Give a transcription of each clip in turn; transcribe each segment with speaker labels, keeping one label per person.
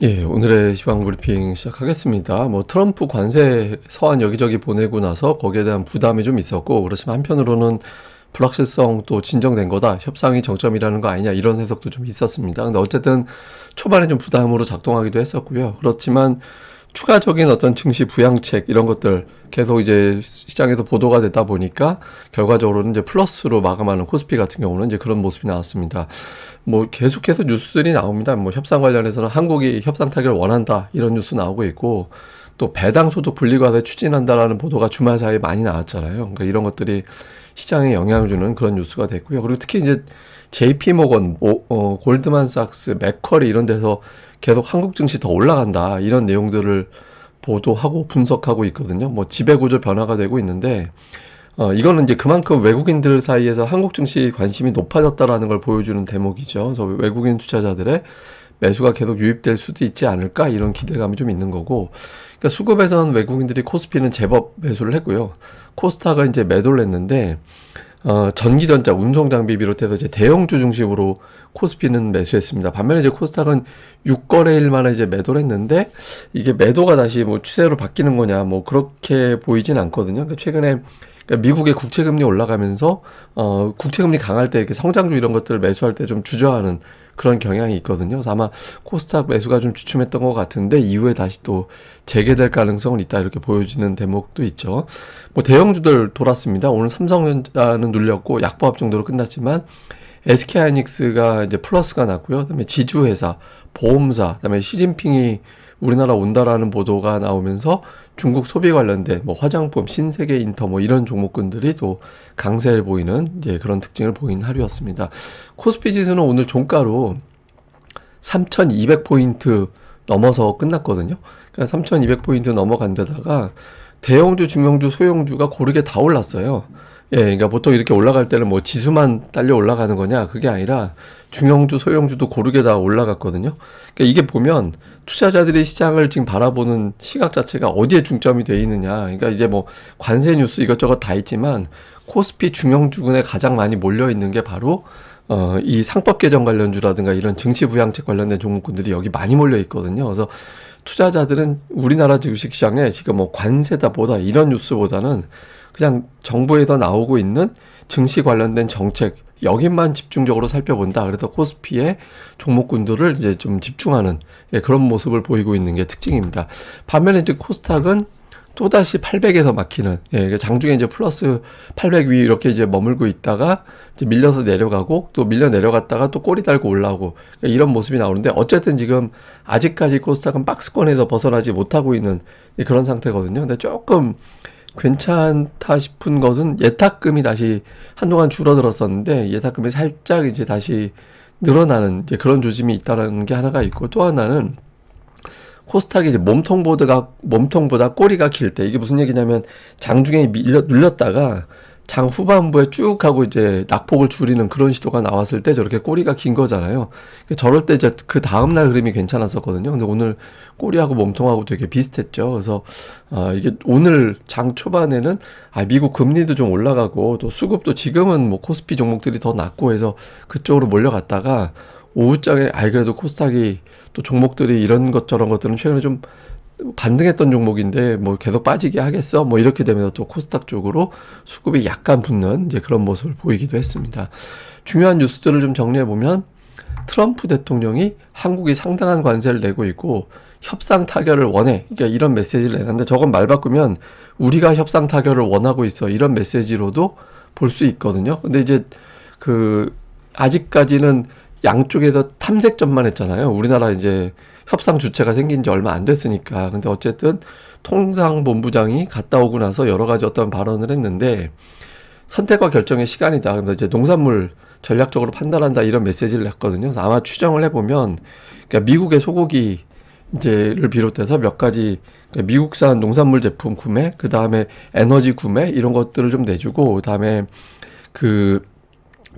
Speaker 1: 예, 오늘의 시황 브리핑 시작하겠습니다. 뭐 트럼프 관세 서한 여기저기 보내고 나서 거기에 대한 부담이 좀 있었고 그렇지만 한편으로는 불확실성 또 진정된 거다. 협상이 정점이라는 거 아니냐 이런 해석도 좀 있었습니다. 근데 어쨌든 초반에 좀 부담으로 작동하기도 했었고요. 그렇지만 추가적인 어떤 증시 부양책 이런 것들 계속 이제 시장에서 보도가 되다 보니까 결과적으로는 이제 플러스로 마감하는 코스피 같은 경우는 이제 그런 모습이 나왔습니다. 뭐 계속해서 뉴스들이 나옵니다. 뭐 협상 관련해서는 한국이 협상 타결을 원한다 이런 뉴스 나오고 있고 또 배당 소득 분리과세 추진한다라는 보도가 주말 사이에 많이 나왔잖아요. 그러니까 이런 것들이 시장에 영향을 주는 그런 뉴스가 됐고요. 그리고 특히 이제 JP 모건, 어, 골드만삭스, 맥커리 이런 데서 계속 한국 증시 더 올라간다 이런 내용들을 보도하고 분석하고 있거든요. 뭐 지배 구조 변화가 되고 있는데 어 이거는 이제 그만큼 외국인들 사이에서 한국 증시 관심이 높아졌다라는 걸 보여주는 대목이죠. 그래서 외국인 투자자들의 매수가 계속 유입될 수도 있지 않을까 이런 기대감이 좀 있는 거고 그러니까 수급에서는 외국인들이 코스피는 제법 매수를 했고요. 코스타가 이제 매도를 했는데 어, 전기전자, 운송장비 비롯해서 이제 대형주 중심으로 코스피는 매수했습니다. 반면에 이제 코스닥은 6거래일 만에 이제 매도를 했는데 이게 매도가 다시 뭐 추세로 바뀌는 거냐 뭐 그렇게 보이진 않거든요. 그러니까 최근에 그러니까 미국의 국채 금리 올라가면서 어 국채 금리 강할 때 이렇게 성장주 이런 것들을 매수할 때 좀 주저하는 그런 경향이 있거든요. 그래서 아마 코스닥 매수가 좀 주춤했던 것 같은데 이후에 다시 또 재개될 가능성은 있다 이렇게 보여지는 대목도 있죠. 뭐 대형주들 돌았습니다. 오늘 삼성전자는 눌렸고 약보합 정도로 끝났지만 SK하이닉스가 이제 플러스가 났고요. 그다음에 지주회사, 보험사, 그다음에 시진핑이 우리나라 온다라는 보도가 나오면서 중국 소비 관련된 뭐 화장품, 신세계 인터 뭐 이런 종목군들이 또 강세를 보이는 이제 그런 특징을 보인 하루였습니다. 코스피 지수는 오늘 종가로 3,200포인트 넘어서 끝났거든요. 그러니까 3,200포인트 넘어간 데다가 대형주, 중형주, 소형주가 고르게 다 올랐어요. 예, 그러니까 보통 이렇게 올라갈 때는 뭐 지수만 딸려 올라가는 거냐 그게 아니라 중형주, 소형주도 고르게 다 올라갔거든요. 그러니까 이게 보면 투자자들이 시장을 지금 바라보는 시각 자체가 어디에 중점이 돼 있느냐. 그러니까 이제 뭐 관세 뉴스 이것저것 다 있지만 코스피 중형주군에 가장 많이 몰려 있는 게 바로 어, 이 상법 개정 관련주라든가 이런 증시 부양책 관련된 종목군들이 여기 많이 몰려 있거든요. 그래서 투자자들은 우리나라 주식 시장에 지금 뭐 관세다 보다 이런 뉴스보다는 그냥 정부에서 나오고 있는 증시 관련된 정책 여기만 집중적으로 살펴본다. 그래서 코스피의 종목군들을 이제 좀 집중하는 예, 그런 모습을 보이고 있는 게 특징입니다. 반면에 이제 코스닥은 또다시 800에서 막히는, 예, 장중에 이제 플러스 800 위 이렇게 이제 머물고 있다가 이제 밀려서 내려가고 또 밀려 내려갔다가 또 꼬리 달고 올라오고 그러니까 이런 모습이 나오는데 어쨌든 지금 아직까지 코스닥은 박스권에서 벗어나지 못하고 있는 그런 상태거든요. 근데 조금 괜찮다 싶은 것은 예탁금이 다시 한동안 줄어들었었는데 예탁금이 살짝 이제 다시 늘어나는 이제 그런 조짐이 있다라는 게 하나가 있고 또 하나는 코스닥이 이제 몸통보다가 몸통보다 꼬리가 길 때 이게 무슨 얘기냐면 장중에 밀려 눌렸다가 장 후반부에 쭉 하고 이제 낙폭을 줄이는 그런 시도가 나왔을 때 저렇게 꼬리가 긴 거잖아요. 그러니까 저럴 때 이제 그 다음날 흐름이 괜찮았었거든요. 근데 오늘 꼬리하고 몸통하고 되게 비슷했죠. 그래서, 아, 이게 오늘 장 초반에는 아, 미국 금리도 좀 올라가고 또 수급도 지금은 뭐 코스피 종목들이 더 낮고 해서 그쪽으로 몰려갔다가 오후장에 아이 그래도 코스닥이 또 종목들이 이런 것 저런 것들은 최근에 좀 반등했던 종목인데 뭐 계속 빠지게 하겠어 뭐 이렇게 되면 또 코스닥 쪽으로 수급이 약간 붙는 이제 그런 모습을 보이기도 했습니다. 중요한 뉴스들을 좀 정리해 보면 트럼프 대통령이 한국이 상당한 관세를 내고 있고 협상 타결을 원해. 그러니까 이런 메시지를 내는데 저건 말 바꾸면 우리가 협상 타결을 원하고 있어. 이런 메시지로도 볼 수 있거든요. 근데 이제 그 아직까지는 양쪽에서 탐색전만 했잖아요. 우리나라 이제 협상 주체가 생긴 지 얼마 안 됐으니까. 근데 어쨌든 통상본부장이 갔다 오고 나서 여러 가지 어떤 발언을 했는데 선택과 결정의 시간이다. 근데 이제 농산물 전략적으로 판단한다 이런 메시지를 했거든요. 그래서 아마 추정을 해보면 그러니까 미국의 소고기 이제를 비롯해서 몇 가지 그러니까 미국산 농산물 제품 구매, 그 다음에 에너지 구매 이런 것들을 좀 내주고, 그 다음에 그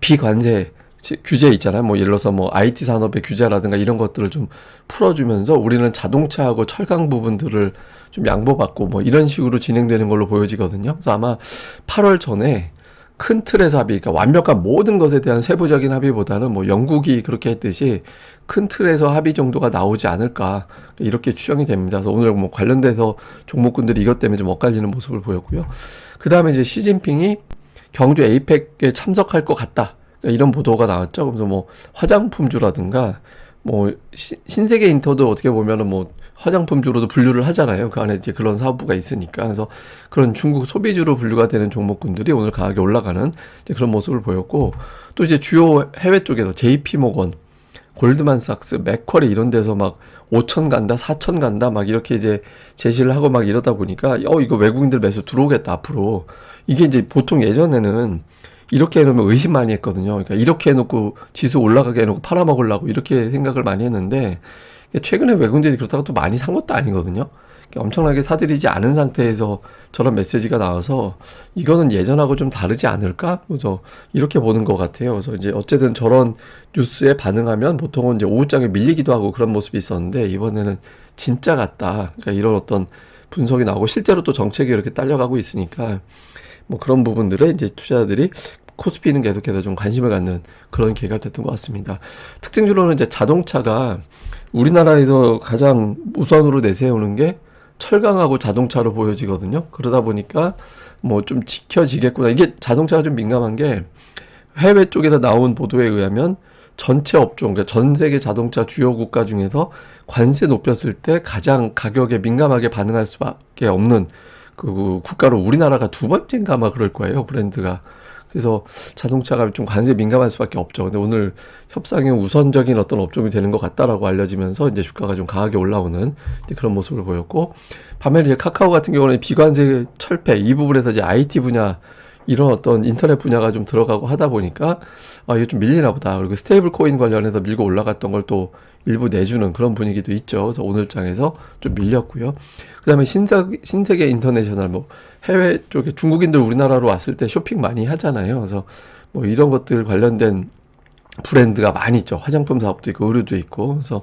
Speaker 1: 비관세 규제 있잖아요. 뭐 예를 들어서 뭐 IT 산업의 규제라든가 이런 것들을 좀 풀어주면서 우리는 자동차하고 철강 부분들을 좀 양보받고 뭐 이런 식으로 진행되는 걸로 보여지거든요. 그래서 아마 8월 전에 큰 틀에서 합의, 그러니까 완벽한 모든 것에 대한 세부적인 합의보다는 뭐 영국이 그렇게 했듯이 큰 틀에서 합의 정도가 나오지 않을까 이렇게 추정이 됩니다. 그래서 오늘 뭐 관련돼서 종목군들이 이것 때문에 좀 엇갈리는 모습을 보였고요. 그 다음에 이제 시진핑이 경주 에이펙에 참석할 것 같다. 그러니까 이런 보도가 나왔죠. 그래서 뭐 화장품주라든가 뭐 시- 신세계 인터도 어떻게 보면은 뭐 화장품주로도 분류를 하잖아요. 그 안에 이제 그런 사업부가 있으니까. 그래서 그런 중국 소비주로 분류가 되는 종목군들이 오늘 강하게 올라가는 그런 모습을 보였고 또 이제 주요 해외 쪽에서 JP 모건, 골드만삭스, 맥쿼리 이런 데서 막 5천 간다, 4천 간다 막 이렇게 이제 제시를 하고 막 이러다 보니까 어 이거 외국인들 매수 들어오겠다 앞으로 이게 이제 보통 예전에는 이렇게 해놓으면 의심 많이 했거든요. 그러니까 이렇게 해놓고 지수 올라가게 해놓고 팔아먹으려고 이렇게 생각을 많이 했는데 최근에 외국인들이 그렇다고 또 많이 산 것도 아니거든요. 엄청나게 사들이지 않은 상태에서 저런 메시지가 나와서 이거는 예전하고 좀 다르지 않을까? 그래서 이렇게 보는 것 같아요. 그래서 이제 어쨌든 저런 뉴스에 반응하면 보통은 이제 오후장에 밀리기도 하고 그런 모습이 있었는데 이번에는 진짜 같다. 그러니까 이런 어떤 분석이 나오고 실제로 또 정책이 이렇게 딸려가고 있으니까 뭐 그런 부분들에 이제 투자자들이 코스피는 계속해서 좀 관심을 갖는 그런 계기가 됐던 것 같습니다. 특징적으로는 이제 자동차가 우리나라에서 가장 우선으로 내세우는 게 철강하고 자동차로 보여지거든요. 그러다 보니까 뭐 좀 지켜지겠구나. 이게 자동차가 좀 민감한 게 해외 쪽에서 나온 보도에 의하면 전체 업종, 그러니까 전 세계 자동차 주요 국가 중에서 관세 높였을 때 가장 가격에 민감하게 반응할 수밖에 없는 그 국가로 우리나라가 두 번째인가 아마 그럴 거예요, 브랜드가. 그래서 자동차가 좀 관세 민감할 수밖에 없죠. 근데 오늘 협상의 우선적인 어떤 업종이 되는 것 같다라고 알려지면서 이제 주가가 좀 강하게 올라오는 그런 모습을 보였고 반면에 이제 카카오 같은 경우는 비관세 철폐 이 부분에서 이제 IT 분야 이런 어떤 인터넷 분야가 좀 들어가고 하다 보니까 아 이게 좀 밀리나 보다. 그리고 스테이블 코인 관련해서 밀고 올라갔던 걸 또 일부 내주는 그런 분위기도 있죠. 그래서 오늘 장에서 좀 밀렸고요. 그다음에 신세, 신세계 인터내셔널 뭐 해외 쪽에 중국인들 우리나라로 왔을 때 쇼핑 많이 하잖아요. 그래서 뭐 이런 것들 관련된 브랜드가 많이 있죠. 화장품 사업도 있고 의류도 있고. 그래서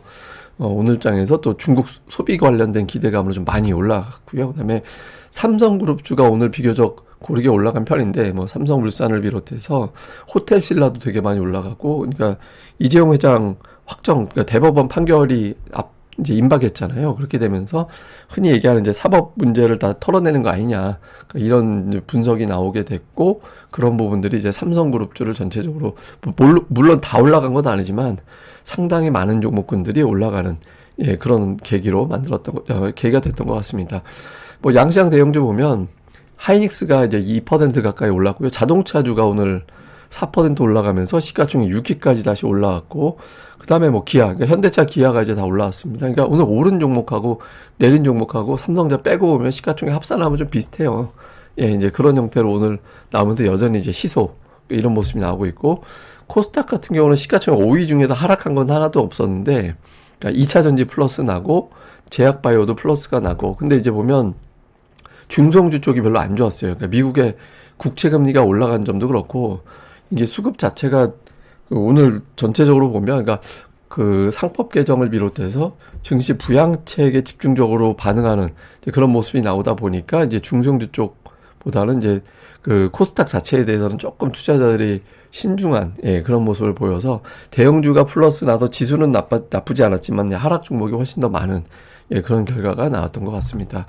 Speaker 1: 어, 오늘 장에서 또 중국 소비 관련된 기대감으로 좀 많이 올라갔고요. 그다음에 삼성그룹주가 오늘 비교적 고르게 올라간 편인데 뭐 삼성물산을 비롯해서 호텔신라도 되게 많이 올라가고 그러니까 이재용 회장 확정 그러니까 대법원 판결이 앞 이제 임박했잖아요. 그렇게 되면서 흔히 얘기하는 이제 사법 문제를 다 털어내는 거 아니냐 그러니까 이런 분석이 나오게 됐고 그런 부분들이 이제 삼성그룹주를 전체적으로 뭐 물론, 다 올라간 건 아니지만 상당히 많은 종목군들이 올라가는 예, 그런 계기로 만들었던 거, 어, 계기가 됐던 것 같습니다. 뭐 양시장 대형주 보면 하이닉스가 이제 2% 가까이 올랐고요. 자동차주가 오늘 4% 올라가면서 시가총액 6위까지 다시 올라왔고 그다음에 뭐 기아, 그러니까 현대차 기아가 이제 다 올라왔습니다. 그러니까 오늘 오른 종목하고 내린 종목하고 삼성자 빼고 보면 시가총액 합산하면 좀 비슷해요. 예, 이제 그런 형태로 오늘 나오면서 여전히 이제 시소 이런 모습이 나오고 있고 코스닥 같은 경우는 시가총액 5위 중에서 하락한 건 하나도 없었는데 그러니까 2차 전지 플러스 나고 제약바이오도 플러스가 나고 근데 이제 보면 중성주 쪽이 별로 안 좋았어요. 그러니까 미국의 국채 금리가 올라간 점도 그렇고 이게 수급 자체가 그 오늘 전체적으로 보면 그러니까 그 상법 개정을 비롯해서 증시 부양책에 집중적으로 반응하는 그런 모습이 나오다 보니까 이제 중성주 쪽보다는 이제 그 코스닥 자체에 대해서는 조금 투자자들이 신중한 예, 그런 모습을 보여서 대형주가 플러스 나서 지수는 나빠, 나쁘지 않았지만 하락 종목이 훨씬 더 많은 예, 그런 결과가 나왔던 것 같습니다.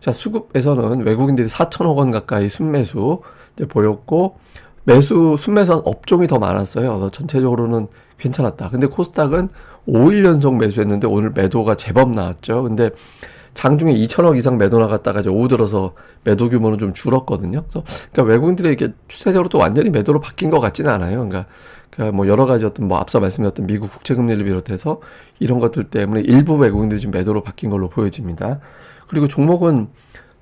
Speaker 1: 자, 수급에서는 외국인들이 4천억 원 가까이 순매수 보였고 매수 순매수한 업종이 더 많았어요. 그래서 전체적으로는 괜찮았다. 근데 코스닥은 5일 연속 매수했는데 오늘 매도가 제법 나왔죠. 근데 장중에 2천억 이상 매도 나갔다가 이제 오후 들어서 매도 규모는 좀 줄었거든요. 그래서 그러니까 외국인들이 이게 추세적으로 또 완전히 매도로 바뀐 것 같지는 않아요. 그러니까, 그러니까 뭐 여러 가지 어떤 뭐 앞서 말씀드렸던 미국 국채 금리를 비롯해서 이런 것들 때문에 일부 외국인들이 좀 매도로 바뀐 걸로 보여집니다. 그리고 종목은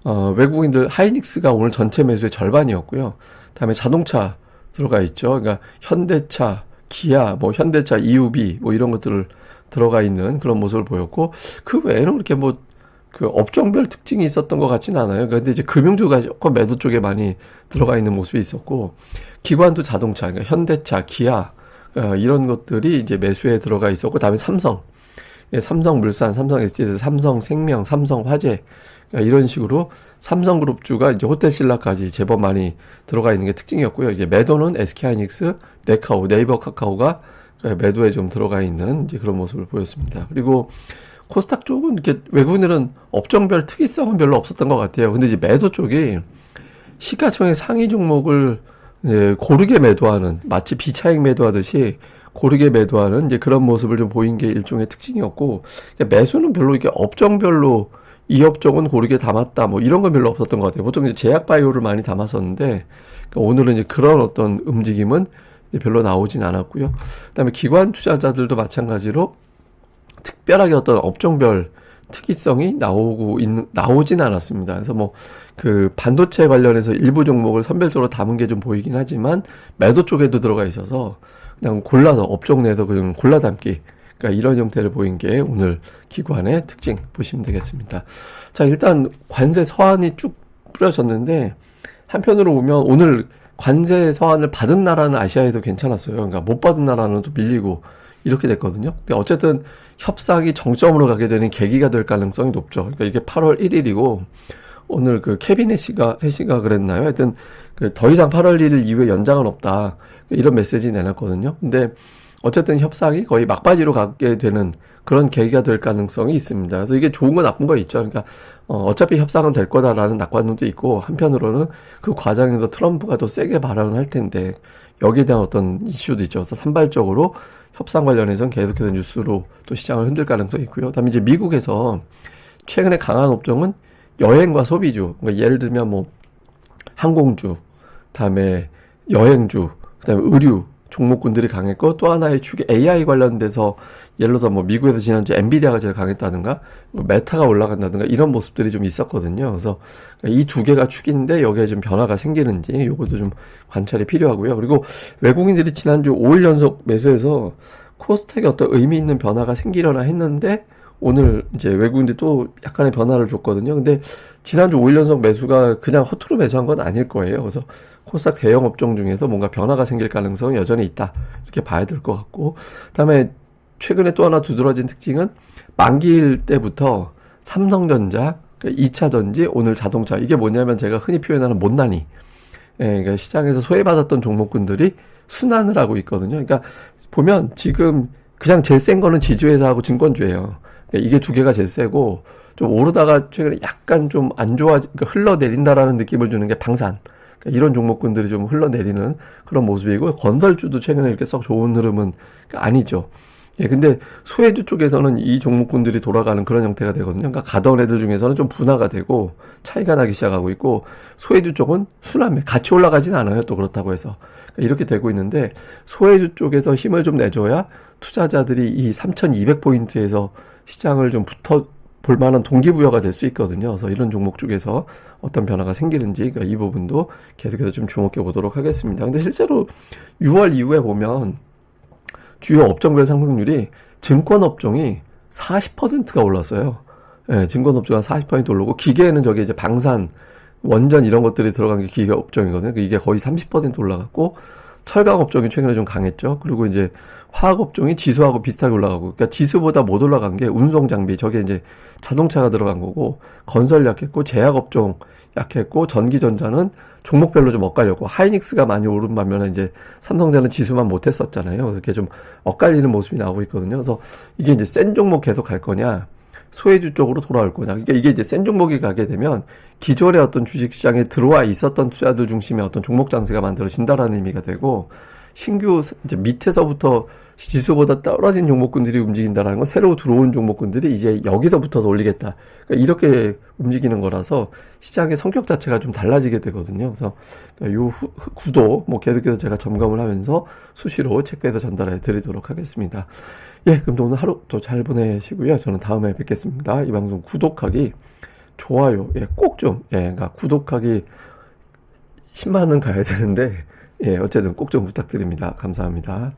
Speaker 1: 어, 외국인들 하이닉스가 오늘 전체 매수의 절반이었고요. 다음에 자동차 들어가 있죠. 그러니까 현대차, 기아, 뭐 현대차, EUB 뭐 이런 것들을 들어가 있는 그런 모습을 보였고 그 외에는 그렇게 뭐 그 업종별 특징이 있었던 것 같지는 않아요. 근데 이제 금융주가 조금 매도 쪽에 많이 들어가 있는 모습이 있었고 기관도 자동차, 그러니까 현대차, 기아 어, 이런 것들이 이제 매수에 들어가 있었고 다음에 삼성, 예, 삼성물산, 삼성 SD에서 삼성생명, 삼성화재 그러니까 이런 식으로 삼성그룹주가 이제 호텔신라까지 제법 많이 들어가 있는 게 특징이었고요. 이제 매도는 SK하이닉스, 네카오, 네이버 카카오가 매도에 좀 들어가 있는 이제 그런 모습을 보였습니다. 그리고 코스닥 쪽은 이렇게 외국인들은 업종별 특이성은 별로 없었던 것 같아요. 근데 이제 매도 쪽이 시가총액 상위 종목을 고르게 매도하는 마치 비차익 매도하듯이 고르게 매도하는 이제 그런 모습을 좀 보인 게 일종의 특징이었고 그러니까 매수는 별로 이게 업종별로 이 업종은 고르게 담았다 뭐 이런 건 별로 없었던 것 같아요. 보통 이제 제약 바이오를 많이 담았었는데 그러니까 오늘은 이제 그런 어떤 움직임은 별로 나오진 않았고요. 그다음에 기관 투자자들도 마찬가지로 특별하게 어떤 업종별 특이성이 나오고 있는 나오진 않았습니다. 그래서 뭐 그 반도체 관련해서 일부 종목을 선별적으로 담은 게 좀 보이긴 하지만 매도 쪽에도 들어가 있어서 그냥 골라서 업종 내에서 그냥 골라 담기 그러니까 이런 형태를 보인 게 오늘 기관의 특징 보시면 되겠습니다. 자 일단 관세 서한이 쭉 뿌려졌는데 한편으로 보면 오늘 관세 서한을 받은 나라는 아시아에도 괜찮았어요. 그러니까 못 받은 나라는 또 밀리고 이렇게 됐거든요. 근데 어쨌든 협상이 정점으로 가게 되는 계기가 될 가능성이 높죠. 그러니까 이게 8월 1일이고 오늘 그 케빈 해시가 해시가 그랬나요? 하여튼 그더 이상 8월 1일 이후에 연장은 없다. 이런 메시지 내놨거든요. 근데 어쨌든 협상이 거의 막바지로 가게 되는 그런 계기가 될 가능성이 있습니다. 그래서 이게 좋은 거 나쁜 거 있죠. 그러니까 어, 차피 협상은 될 거다라는 낙관론도 있고 한편으로는 그 과정에서 트럼프가 더 세게 발언을 할 텐데 여기에 대한 어떤 이슈도 있죠. 그래서 산발적으로 협상 관련해서는 계속해서 뉴스로 또 시장을 흔들 가능성이 있고요. 그다음에 이제 미국에서 최근에 강한 업종은 여행과 소비주. 그러니까 예를 들면 뭐 항공주, 그다음에 여행주, 그다음에 의류 종목군들이 강했고 또 하나의 축이 AI 관련돼서 예를 들어서 뭐 미국에서 지난주에 엔비디아가 제일 강했다든가 뭐 메타가 올라간다든가 이런 모습들이 좀 있었거든요. 그래서 이 두 개가 축인데 여기에 좀 변화가 생기는지 요것도 좀 관찰이 필요하고요. 그리고 외국인들이 지난주 5일 연속 매수해서 코스닥에 어떤 의미 있는 변화가 생기려나 했는데 오늘 이제 외국인들이 또 약간의 변화를 줬거든요. 근데 지난주 5일 연속 매수가 그냥 허투루 매수한 건 아닐 거예요. 그래서 코스닥 대형 업종 중에서 뭔가 변화가 생길 가능성이 여전히 있다. 이렇게 봐야 될 것 같고. 그다음에 최근에 또 하나 두드러진 특징은 만기일 때부터 삼성전자, 2차 그러니까 전지, 오늘 자동차. 이게 뭐냐면 제가 흔히 표현하는 못난이. 예, 그러니까 시장에서 소외받았던 종목군들이 순환을 하고 있거든요. 그러니까 보면 지금 그냥 제일 센 거는 지주회사하고 증권주예요. 그러니까 이게 두 개가 제일 세고 좀 오르다가 최근에 약간 좀 안 좋아, 그러니까 흘러내린다라는 느낌을 주는 게 방산. 그러니까 이런 종목군들이 좀 흘러내리는 그런 모습이고 건설주도 최근에 이렇게 썩 좋은 흐름은 아니죠. 예, 근데 소외주 쪽에서는 이 종목군들이 돌아가는 그런 형태가 되거든요. 그러니까 가던 애들 중에서는 좀 분화가 되고 차이가 나기 시작하고 있고 소외주 쪽은 순환매 같이 올라가진 않아요. 또 그렇다고 해서 그러니까 이렇게 되고 있는데 소외주 쪽에서 힘을 좀 내줘야 투자자들이 이 3,200 포인트에서 시장을 좀 붙어 볼 만한 동기부여가 될 수 있거든요. 그래서 이런 종목 쪽에서 어떤 변화가 생기는지 그러니까 이 부분도 계속해서 좀 주목해 보도록 하겠습니다. 근데 실제로 6월 이후에 보면 주요 업종별 상승률이 증권 업종이 40%가 올랐어요. 예, 증권 업종이 40% 오르고 기계에는 저기 이제 방산, 원전 이런 것들이 들어간 게 기계 업종이거든요. 이게 거의 30% 올라갔고 철강 업종이 최근에 좀 강했죠. 그리고 이제 화학 업종이 지수하고 비슷하게 올라가고, 그러니까 지수보다 못 올라간 게 운송 장비, 저게 이제 자동차가 들어간 거고, 건설 약했고, 제약 업종 약했고, 전기전자는 종목별로 좀 엇갈렸고, 하이닉스가 많이 오른 반면에 이제 삼성전자는 지수만 못했었잖아요. 그래서 이렇게 좀 엇갈리는 모습이 나오고 있거든요. 그래서 이게 이제 센 종목 계속 갈 거냐, 소외주 쪽으로 돌아올 거냐. 그러니까 이게 이제 센 종목이 가게 되면 기존의 어떤 주식 시장에 들어와 있었던 투자들 중심의 어떤 종목 장세가 만들어진다라는 의미가 되고 신규 이제 밑에서부터 지수보다 떨어진 종목군들이 움직인다라는 건 새로 들어온 종목군들이 이제 여기서부터 올리겠다. 그러니까 이렇게 움직이는 거라서 시장의 성격 자체가 좀 달라지게 되거든요. 그래서 요 후, 구도 뭐 계속해서 제가 점검을 하면서 수시로 체크해서 전달해 드리도록 하겠습니다. 예, 그럼 오늘 하루 또 잘 보내시고요. 저는 다음에 뵙겠습니다. 이 방송 구독하기, 좋아요, 예, 꼭 좀, 예, 그러니까 구독하기 10만은 가야 되는데, 예, 어쨌든 꼭 좀 부탁드립니다. 감사합니다.